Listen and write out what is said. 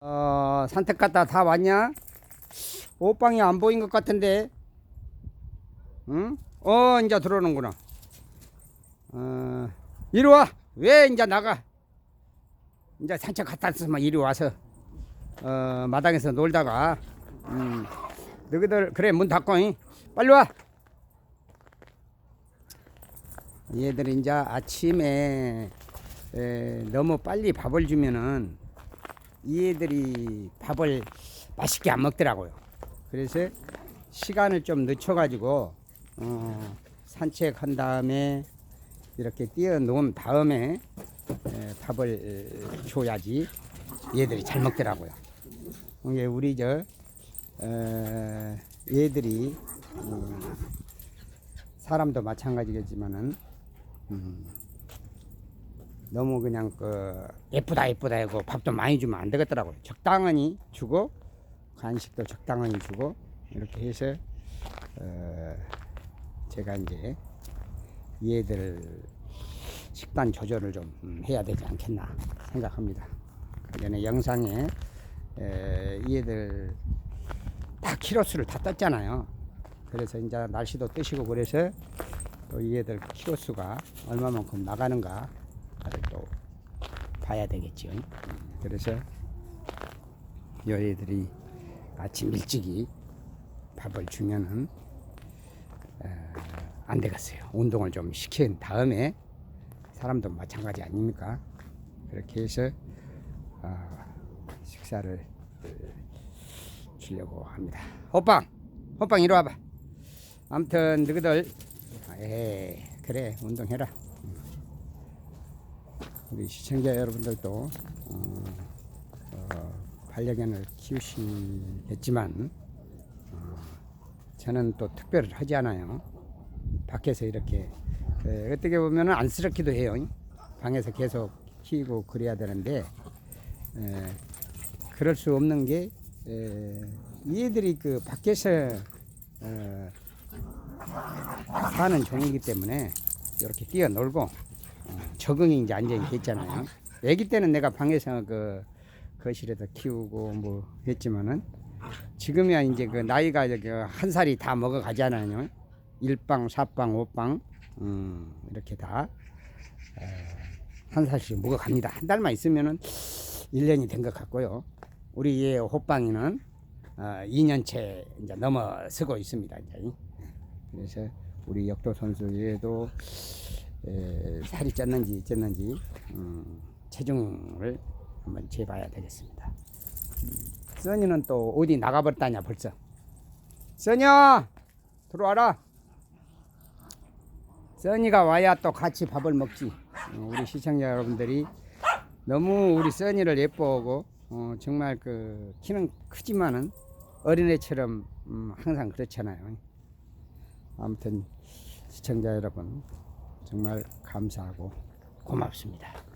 어, 산책 갔다 다 왔냐? 옷방이 안 보인 것 같은데. 응? 어, 이제 들어오는구나. 어, 이리 와. 왜 이제 나가? 이제 산책 갔다 왔으면 이리 와서 어, 마당에서 놀다가 음, 너희들 그래 문 닫고 잉? 빨리 와. 얘들이 이제 아침에 에, 너무 빨리 밥을 주면은 이 애들이 밥을 맛있게 안 먹더라고요. 그래서 시간을 좀 늦춰가지고 어, 산책한 다음에 이렇게 뛰어놓은 다음에 에, 밥을 줘야지 얘들이 잘 먹더라고요. 이게 우리 저 에, 얘들이 음, 사람도 마찬가지겠지만은 음, 너무 그냥 그 예쁘다 예쁘다 하고 밥도 많이 주면 안 되겠더라고요. 적당히 주고 간식도 적당히 주고 이렇게 해서 어, 제가 이제 얘들 식단 조절을 좀 음, 해야 되지 않겠나 생각합니다. 그 전에 영상에 에, 얘들 다 키로수를 다 떴잖아요. 그래서 이제 날씨도 뜨시고 그래서 또 얘들 키로수가 얼마만큼 나가는가 봐야 되겠죠. 그래서 여애들이 아침 일찍이 밥을 주면은 어, 안 되겠어요. 운동을 좀 시킨 다음에 사람도 마찬가지 아닙니까? 그렇게 해서 어, 식사를 주려고 합니다. 호빵, 호빵 이리 와봐. 아무튼 너희들 에 그래 운동해라. 우리 시청자 여러분들도 어, 어, 반려견을 키우시겠지만 어, 저는 또 특별히 하지 않아요. 밖에서 이렇게 에, 어떻게 보면 안쓰럽기도 해요. 방에서 계속 키우고 그래야 되는데 에, 그럴 수 없는 게 에, 얘들이 그 밖에서 어, 사는 종이기 때문에 이렇게 뛰어놀고 어, 적응이 이제 완전히 됐잖아요. 아기 때는 내가 방에서 그 거실에서 키우고 뭐 했지만은 지금이야 이제 그 나이가 그한 살이 다 먹어 가잖아요. 일방, 사방, 오방 음, 이렇게 다 한 살씩 먹어 갑니다. 한 달만 있으면은 1년이 된 것 같고요. 우리 얘 호빵이는 어, 2년째 이제 넘어서고 있습니다. 이제. 그래서 우리 역도 선수 얘도 에, 살이 쪘는지 쪘는지 음, 체중을 한번 재봐야 되겠습니다. 음, 써니는 또 어디 나가버렸다냐 벌써. 써니야 들어와라. 써니가 와야 또 같이 밥을 먹지. 어, 우리 시청자 여러분들이 너무 우리 써니를 예뻐하고 어, 정말 그 키는 크지만은 어린애처럼 음, 항상 그렇잖아요. 아무튼 시청자 여러분 정말 감사하고 고맙습니다.